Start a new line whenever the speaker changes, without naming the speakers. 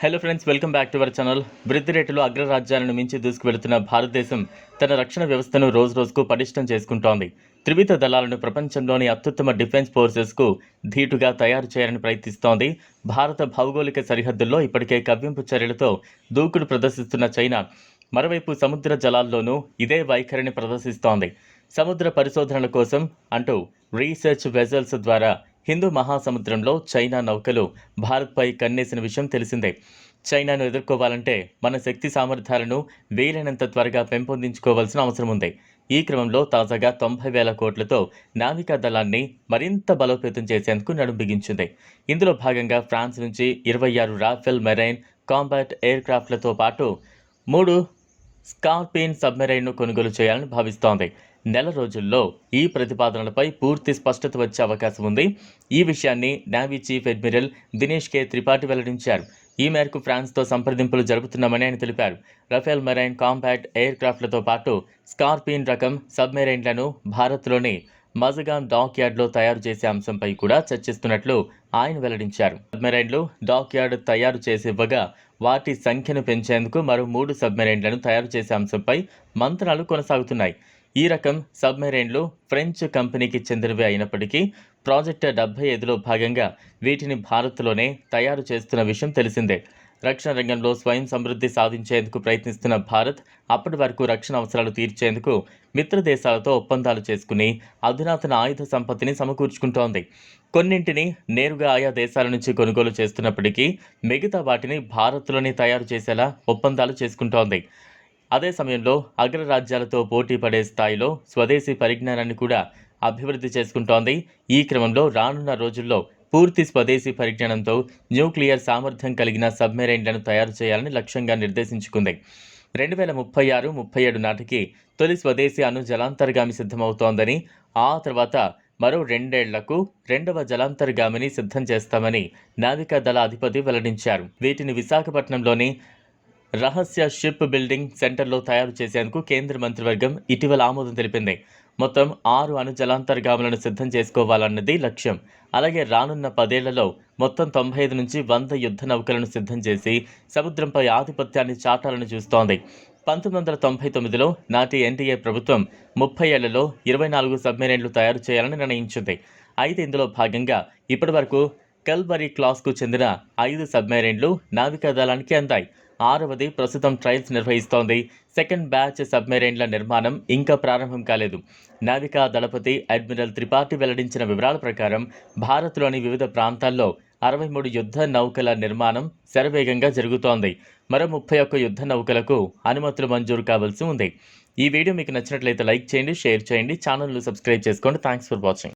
Hello friends welcome back to our channel వృద్ధి రేటులో అగ్రరాజ్యాలను మించి దూసుకువెళుతున్న భారతదేశం తన రక్షణ వ్యవస్థను రోజు రోజుకు పటిష్టం చేసుకుంటోంది. త్రివిధ దళాలను ప్రపంచంలోని అత్యుత్తమ డిఫెన్స్ ఫోర్సెస్కు ధీటుగా తయారు చేయాలని ప్రయత్నిస్తోంది. భారత భౌగోళిక సరిహద్దుల్లో ఇప్పటికే కవ్వింపు చర్యలతో దూకుడు ప్రదర్శిస్తున్న చైనా మరోవైపు సముద్ర జలాల్లోనూ ఇదే వైఖరిని ప్రదర్శిస్తోంది. సముద్ర పరిశోధనల కోసం అంటూ రీసెర్చ్ వెజల్స్ ద్వారా హిందూ మహాసముద్రంలో చైనా నౌకలు భారత్పై కన్నేసిన విషయం తెలిసిందే. చైనాను ఎదుర్కోవాలంటే మన శక్తి సామర్థ్యాలను వీలైనంత త్వరగా పెంపొందించుకోవాల్సిన అవసరం ఉంది ఈ క్రమంలో తాజాగా తొంభై వేల కోట్లతో నావికా దళాన్ని మరింత బలోపేతం చేసేందుకు నడుం బిగించింది. ఇందులో భాగంగా ఫ్రాన్స్ నుంచి ఇరవై ఆరు రాఫెల్ మెరైన్ కాంబాట్ ఎయిర్ క్రాఫ్ట్లతో పాటు మూడు స్కార్పిన్ సబ్మెరైన్ను కొనుగోలు చేయాలని భావిస్తోంది. నెల రోజుల్లో ఈ ప్రతిపాదనలపై పూర్తి స్పష్టత వచ్చే అవకాశం ఉంది. ఈ విషయాన్ని navy chief admiral Dinesh K Tripathi వెల్లడించారు. ఈ మేరకు ఫ్రాన్స్తో సంప్రదింపులు జరుపుతున్నామని ఆయన తెలిపారు. రఫేల్ మెరైన్ కాంపాక్ట్ ఎయిర్ క్రాఫ్ట్లతో పాటు స్కార్పిన్ రకం సబ్మెరైన్లను భారత్లోని మజగాన్ డాక్ యార్డ్లో తయారు చేసే అంశంపై కూడా చర్చిస్తున్నట్లు ఆయన వెల్లడించారు. సబ్మెరైన్లు డాక్ యార్డ్ తయారు చేసి ఇవ్వగా వాటి సంఖ్యను పెంచేందుకు మరో మూడు సబ్మెరైన్లను తయారు చేసే అంశంపై మంత్రాలు కొనసాగుతున్నాయి. ఈ రకం సబ్మెరైన్లు ఫ్రెంచ్ కంపెనీకి చెందినవి అయినప్పటికీ ప్రాజెక్టు డెబ్బై ఐదులో భాగంగా వీటిని భారత్లోనే తయారు చేస్తున్న విషయం తెలిసిందే. రక్షణ రంగంలో స్వయం సమృద్ధి సాధించేందుకు ప్రయత్నిస్తున్న భారత్ అప్పటి వరకు రక్షణ అవసరాలు తీర్చేందుకు మిత్ర దేశాలతో ఒప్పందాలు చేసుకుని అధునాతన ఆయుధ సంపత్తిని సమకూర్చుకుంటోంది. కొన్నింటిని నేరుగా ఆయా దేశాల నుంచి కొనుగోలు చేస్తున్నప్పటికీ మిగతా వాటిని భారత్లోనే తయారు చేసేలా ఒప్పందాలు చేసుకుంటోంది. అదే సమయంలో అగ్రరాజ్యాలతో పోటీ పడే స్థాయిలో స్వదేశీ పరిజ్ఞానాన్ని కూడా అభివృద్ధి చేసుకుంటోంది. ఈ క్రమంలో రానున్న రోజుల్లో పూర్తి స్వదేశీ పరిజ్ఞానంతో న్యూక్లియర్ సామర్థ్యం కలిగిన సబ్మెరైన్లను తయారు చేయాలని లక్ష్యంగా నిర్దేశించుకుంది. రెండు వేల ముప్పై ఆరు ముప్పై ఏడు నాటికి తొలి స్వదేశీ అణు జలాంతర్గామి సిద్ధమవుతోందని ఆ తర్వాత మరో రెండేళ్ళకు రెండవ జలాంతర్గామిని సిద్ధం చేస్తామని నావికా దళ అధిపతి వెల్లడించారు. వీటిని విశాఖపట్నంలోని రహస్య షిప్ బిల్డింగ్ సెంటర్లో తయారు చేసేందుకు కేంద్ర మంత్రివర్గం ఇటీవల ఆమోదం తెలిపింది. మొత్తం ఆరు అణు జలాంతర్గాములను సిద్ధం చేసుకోవాలన్నది లక్ష్యం. అలాగే రానున్న పదేళ్ళలో మొత్తం తొంభై ఐదు నుంచి వంద యుద్ధ నౌకలను సిద్ధం చేసి సముద్రంపై ఆధిపత్యాన్ని చాటాలని చూస్తోంది. పంతొమ్మిది వందల తొంభై తొమ్మిదిలో నాటి ఎన్డీఏ ప్రభుత్వం ముప్పై ఏళ్ళలో ఇరవై నాలుగు సబ్మెరైన్లు తయారు చేయాలని నిర్ణయించింది. అయితే ఇందులో భాగంగా ఇప్పటి వరకు కల్బరీ క్లాస్కు చెందిన ఐదు సబ్మెరైన్లు నావికా దళానికి అందాయి. ఆరవది ప్రస్తుతం ట్రయల్స్ నిర్వహిస్తోంది. సెకండ్ బ్యాచ్ సబ్మెరైన్ల నిర్మాణం ఇంకా ప్రారంభం కాలేదు. నావికా దళపతి అడ్మిరల్ త్రిపాఠి వెల్లడించిన వివరాల ప్రకారం భారత్లోని వివిధ ప్రాంతాల్లో అరవై మూడు యుద్ధ నౌకల నిర్మాణం శరవేగంగా జరుగుతోంది. మరో ముప్పై ఒక్క యుద్ధ నౌకలకు అనుమతులు మంజూరు కావాల్సి ఉంది. ఈ వీడియో మీకు నచ్చినట్లయితే లైక్ చేయండి షేర్ చేయండి ఛానల్ను సబ్స్క్రైబ్ చేసుకోండి. Thanks for watching